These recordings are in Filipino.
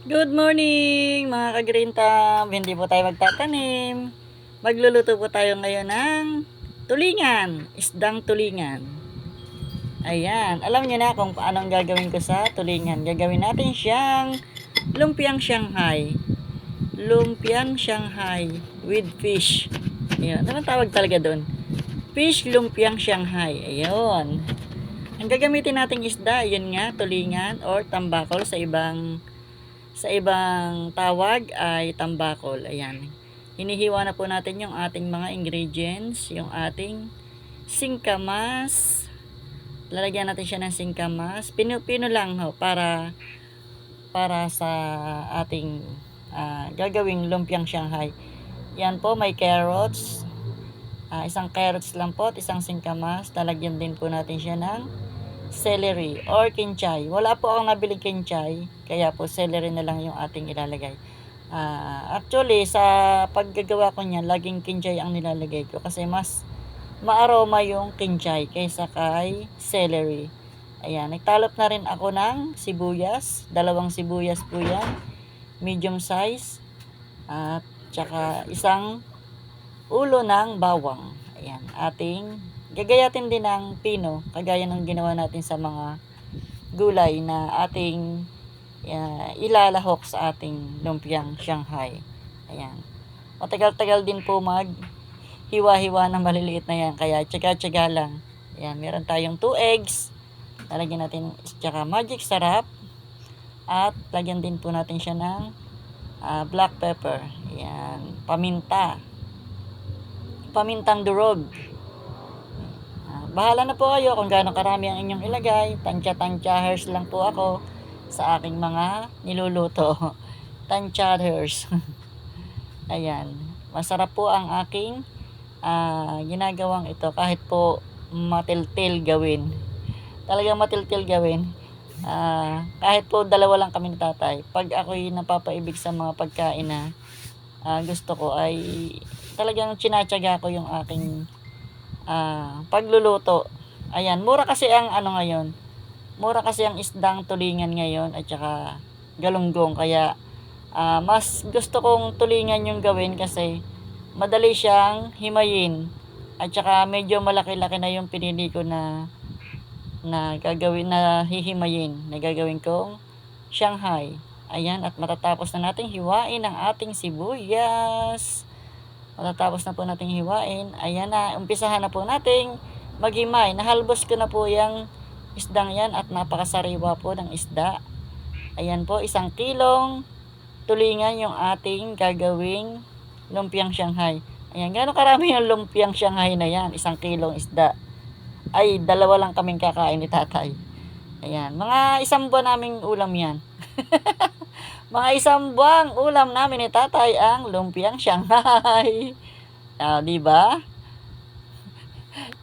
Good morning mga ka-green thumb. Hindi po tayo magtatanim. Magluluto po tayo ngayon ng tulingan. Isdang tulingan. Ayan. Alam niyo na kung paano gagawin ko sa tulingan. Gagawin natin siyang lumpiang Shanghai. Lumpiang Shanghai with fish. Ayan. Ano tawag talaga doon? Fish lumpiang Shanghai. Ayun. Ang gagamitin nating isda, yun nga, tulingan or tambakol sa ibang sa ibang tawag ay tambakol. Ayan. Hinihiwa na po natin yung ating mga ingredients, yung ating singkamas. Lalagyan natin siya ng singkamas. Pino-pino lang ho para para sa ating ah, gagawing lumpiang Shanghai. Yan po, may carrots. Ah, isang carrots lang po at isang singkamas. Lalagyan din po natin siya ng celery or kinchay. Wala po akong nabiling kinchay, kaya po celery na lang yung ating ilalagay. Ah, actually, sa paggagawa ko niyan, laging kinchay ang nilalagay ko kasi mas maaroma yung kinchay kaysa kay celery. Ayan, nagtalop na rin ako ng sibuyas. Dalawang sibuyas po yan. Medium size. At tsaka isang ulo ng bawang. Ayan, ating gagayatin din ng pino, kagaya ng ginawa natin sa mga gulay na ating uh, ilalahok sa ating lumpiang Shanghai. Ayan. Matagal-tagal din po mag hiwa-hiwa ng maliliit na yan, kaya tsaga-tsaga lang. Ayan, meron tayong 2 eggs. Lalagyan natin tsaka magic sarap. At lagyan din po natin siya ng ah, black pepper. Ayan, paminta. Pamintang durog. Ah, bahala na po kayo kung gaano karami ang inyong ilagay. Tansya-tansyahers lang po ako sa aking mga niluluto. Tansyahers. Ayan. Masarap po ang aking ah, ginagawang ito kahit po matiltil gawin. Talagang matiltil gawin. Ah, kahit po dalawa lang kami ni tatay. Pag ako'y napapaibig sa mga pagkain na ah, gusto ko ay talagang chinatsaga ko yung aking ah, pagluluto. Ayan, mura kasi ang ano ngayon. Mura kasi ang isdang tulingan ngayon at saka galunggong kaya ah, mas gusto kong tulingan yung gawin kasi madali siyang himayin at saka medyo malaki-laki na yung pinili ko na na gagawin na hihimayin na gagawin kong Shanghai. Ayan, at matatapos na nating hiwain ang ating sibuyas. Matatapos na po nating hiwain. Ayan na, umpisahan na po nating maghimay. Nahalbos ko na po yung isdang yan at napakasariwa po ng isda. Ayan po, isang kilong tulingan yung ating gagawing lumpiang Shanghai. Ayan, gano'ng karami yung lumpiang Shanghai na yan? Isang kilong isda. Ay, dalawa lang kaming kakain ni tatay. Ayan, mga isang buwan naming ulam yan. mga isang buwang ulam namin ni tatay ang lumpiang Shanghai. Ah, di ba?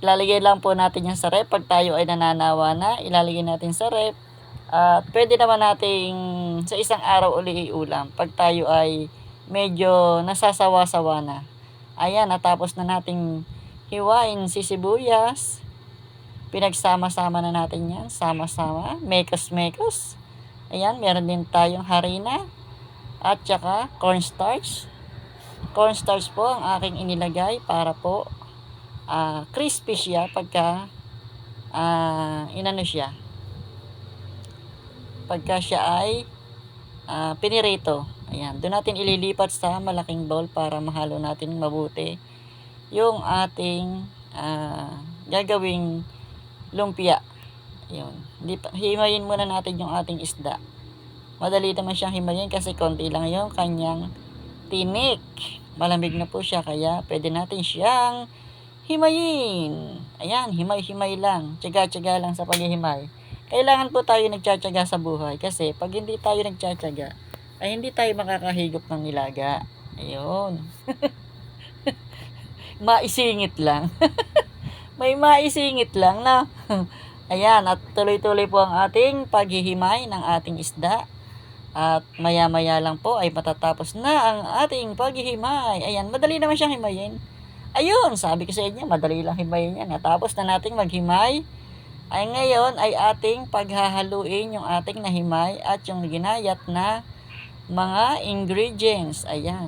Ilalagay lang po natin yan sa rep. Pag tayo ay nananawa na, ilalagay natin sa rep. At pwede naman nating sa isang araw uli iulam. Pag tayo ay medyo nasasawa-sawa na. Ayan, natapos na nating hiwain si sibuyas. Pinagsama-sama na natin yan. Sama-sama. Mekos-mekos. Ayan, meron din tayong harina. At saka cornstarch. Cornstarch po ang aking inilagay para po ah, crispy siya pagka ah, inano siya. Pagka siya ay ah, pinirito. Ayan, doon natin ililipat sa malaking bowl para mahalo natin mabuti yung ating ah, gagawing lumpia. Yun. Himayin muna natin yung ating isda. Madali naman siyang himayin kasi konti lang yung kanyang tinik. Malamig na po siya kaya pwede natin siyang himayin. Ayan, himay-himay lang. Tsaga-tsaga lang sa paghihimay. Kailangan po tayo nagtsatsaga sa buhay kasi pag hindi tayo nagtsatsaga ay hindi tayo makakahigop ng nilaga. Ayun. Maisingit lang. May maisingit lang na. Ayan, at tuloy-tuloy po ang ating paghihimay ng ating isda. At maya-maya lang po ay matatapos na ang ating paghihimay. Ayan, madali naman siyang himayin. Ayun, sabi ko sa inyo, madali lang himayin yan. Natapos na nating maghimay. Ay ngayon ay ating paghahaluin yung ating nahimay at yung ginayat na mga ingredients. Ayan.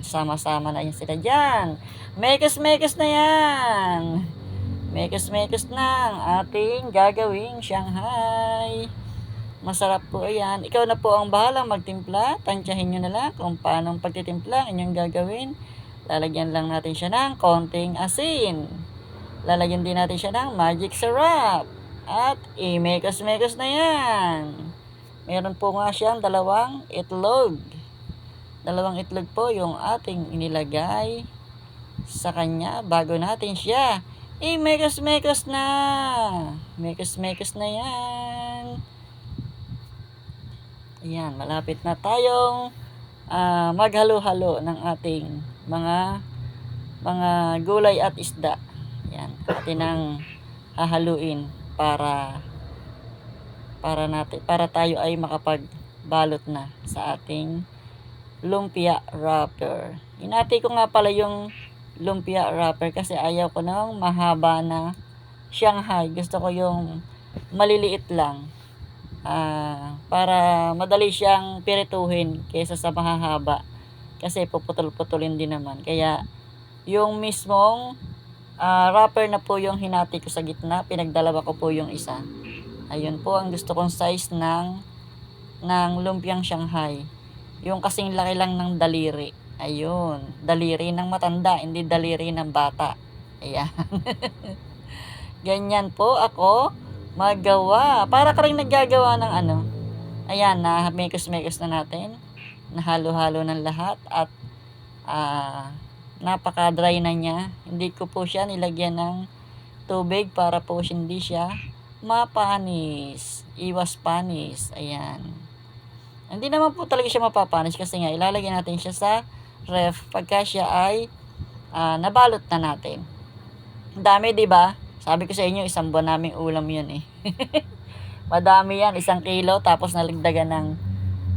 Sama-sama na yan sila dyan. Mekos-mekos na yan. Mekos-mekos na ang ating gagawing Shanghai. Masarap po yan. Ikaw na po ang bahalang magtimpla. Tansyahin nyo na lang kung paano pagtitimpla ang inyong gagawin. Lalagyan lang natin siya ng konting asin. Lalagyan din natin siya ng magic syrup. At imekos-mekos na yan. Meron po nga siyang dalawang itlog. Dalawang itlog po yung ating inilagay sa kanya bago natin siya imekos-mekos na. Mekos-mekos na yan. Ayan, malapit na tayong ah, maghalo-halo ng ating mga mga gulay at isda. Yan, atin ang hahaluin para para natin para tayo ay makapagbalot na sa ating lumpia wrapper. Inati ko nga pala yung lumpia wrapper kasi ayaw ko ng mahaba na Shanghai. Gusto ko yung maliliit lang. Ah, para madali siyang pirituhin kaysa sa mahahaba. Kasi puputol-putulin din naman. Kaya yung mismong ah, wrapper na po yung hinati ko sa gitna, pinagdalawa ko po yung isa. Ayun po ang gusto kong size ng ng lumpiang Shanghai. Yung kasing laki lang ng daliri. Ayun, daliri ng matanda, hindi daliri ng bata. Ayan. Ganyan po ako magawa. Para ka rin naggagawa ng ano. Ayan, na mekos-mekos na natin. Nahalo-halo ng lahat at ah napaka-dry na niya. Hindi ko po siya nilagyan ng tubig para po hindi siya mapanis. Iwas panis. Ayan. Hindi naman po talaga siya mapapanis kasi nga ilalagay natin siya sa ref pagka siya ay ah, nabalot na natin. Dami, di ba? Sabi ko sa inyo, isang buwan naming ulam yun eh. Madami yan, isang kilo, tapos naligdagan ng,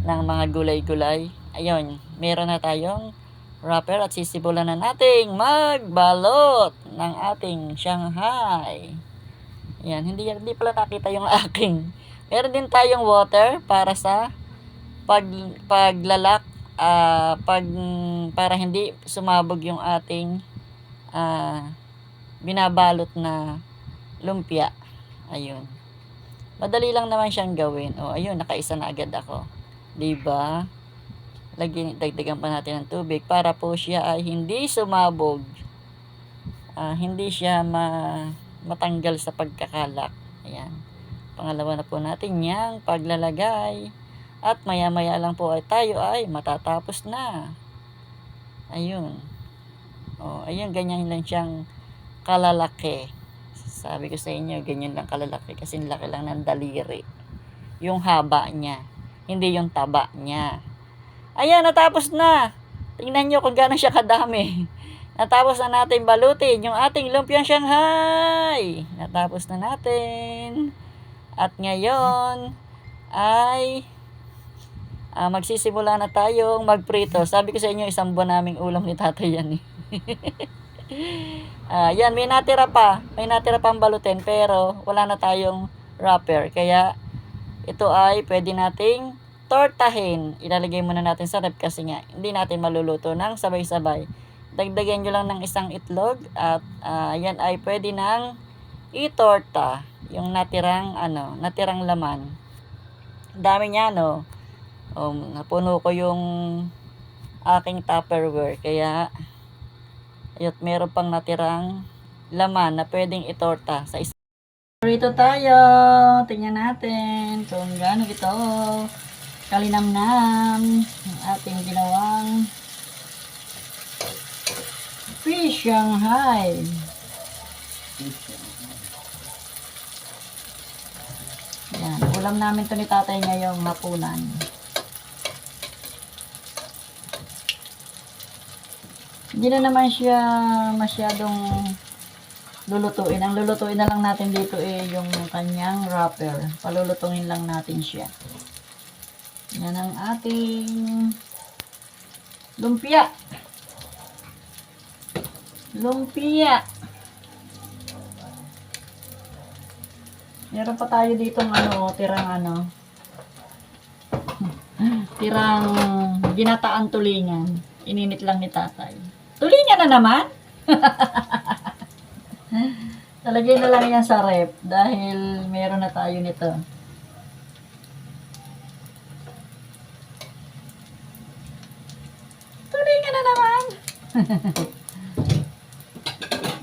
ng mga gulay-gulay. Ayun, meron na tayong wrapper at sisibulan na nating magbalot ng ating Shanghai. Yan, hindi, hindi pala nakita yung aking. Meron din tayong water para sa pag, paglalak, ah, pag, para hindi sumabog yung ating ah, binabalot na lumpia. Ayun. Madali lang naman siyang gawin. O, ayun, nakaisa na agad ako. 'Di ba? Lagyan, dagdagan pa natin ng tubig para po siya ay hindi sumabog. Ah, hindi siya ma, matanggal sa pagkakalak. Ayan. Pangalawa na po natin yang paglalagay. At maya-maya lang po ay tayo ay matatapos na. Ayun. O, ayun, ganyan lang siyang kalalaki. Sabi ko sa inyo, ganyan lang kalalaki kasi laki lang ng daliri. Yung haba niya, hindi yung taba niya. Ayan, natapos na. Tingnan nyo kung gaano siya kadami. Natapos na natin balutin yung ating lumpiang Shanghai. Natapos na natin. At ngayon ay ah, magsisimula na tayong magprito. Sabi ko sa inyo, isang buwan naming ulam ni tatay yan eh. Ah, yan, may natira pa. May natira pang balutin pero wala na tayong wrapper. Kaya ito ay pwede nating tortahin. Ilalagay muna natin sa rep kasi nga hindi natin maluluto ng sabay-sabay. Dagdagan nyo lang ng isang itlog at ah, yan ay pwede nang itorta yung natirang ano, natirang laman. Dami niya no. Um, napuno ko yung aking tupperware kaya Ayot, meron pang natirang laman na pwedeng itorta sa isa. Rito tayo. Tingnan natin kung gaano ito kalinamnam ang ating ginawang fish Shanghai. Yan. Ulam namin to ni tatay ngayong hapunan. Hindi na naman siya masyadong lulutuin. Ang lulutuin na lang natin dito eh yung kanyang wrapper. Palulutuin lang natin siya. Yan ang ating lumpia. Lumpia. Meron pa tayo dito ng ano, tirang ano. tirang ginataang tulingan. Ininit lang ni tatay. Tulingan na naman? Talagay na lang yan sa rep dahil meron na tayo nito. Tulingan na naman!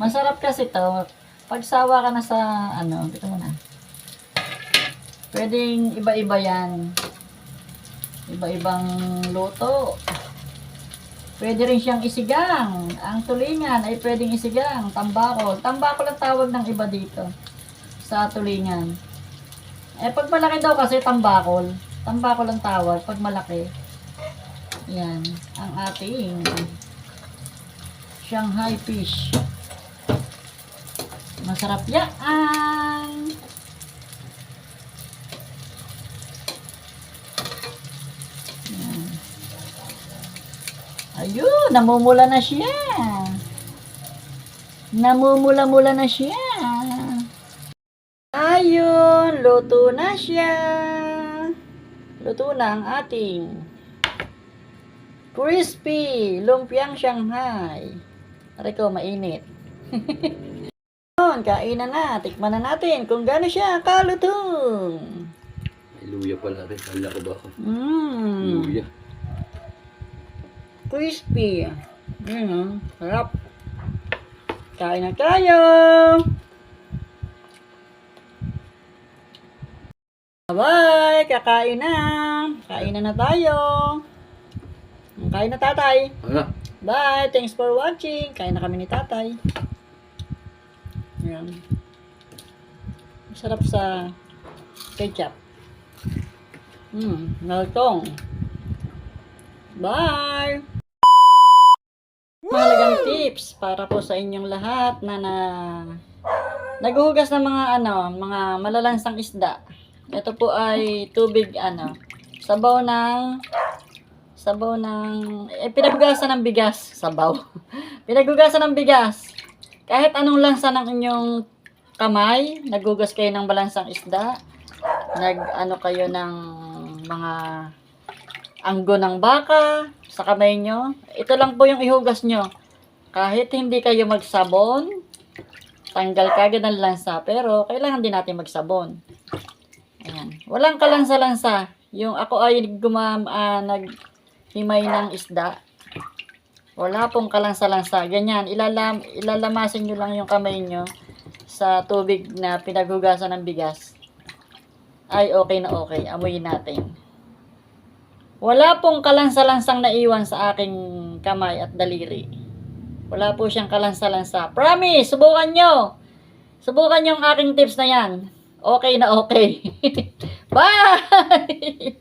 Masarap kasi to. Pagsawa ka na sa ano, dito mo na. Pwedeng iba-iba yan. Iba-ibang luto. Pwede rin siyang isigang. Ang tulingan ay pwedeng isigang. Tambakol. Tambakol ang tawag ng iba dito. Sa tulingan. Eh, pag malaki daw kasi tambakol. Tambakol ang tawag. Pag malaki. Yan. Ang ating Shanghai fish. Masarap yan. Yan. Ayun, namumula na siya. Namumula-mula na siya. Ayun, luto na siya. Luto na ang ating crispy lumpiang Shanghai. Aray ko, mainit. Kainan na. Tikman na natin kung gaano siya kalutong. Luya pala rin. Kala ko ba ako? Mmm. Luya. Crispy. Yun, oh. Sarap. Kain na tayo. Bye! Kakain na. Kain na na tayo. Kain na tatay. Bye! Thanks for watching. Kain na kami ni tatay. Yan. Masarap sa ketchup. Hmm, malutong. Bye! Mahalagang tips para po sa inyong lahat na na naghuhugas ng mga ano, mga malalansang isda. Ito po ay tubig ano, sabaw ng sabaw ng eh, pinaghugasan ng bigas, sabaw. pinaghugasan ng bigas. Kahit anong lansa ng inyong kamay, naghugas kayo ng balansang isda, nag ano kayo ng mga anggo ng baka sa kamay nyo. Ito lang po yung ihugas nyo. Kahit hindi kayo magsabon, tanggal kagad ang lansa, pero kailangan din natin magsabon. Ayan. Walang kalansa-lansa. Yung ako ay gumam, ah, naghimay ng isda. Wala pong kalansa-lansa. Ganyan, ilalam, ilalamasin nyo lang yung kamay nyo sa tubig na pinaghugasan ng bigas. Ay, okay na okay. Amuyin natin. Wala pong kalansa-lansang naiwan sa aking kamay at daliri. Wala po siyang kalansa-lansa. Promise, subukan nyo. Subukan yung aking tips na yan. Okay na okay. Bye!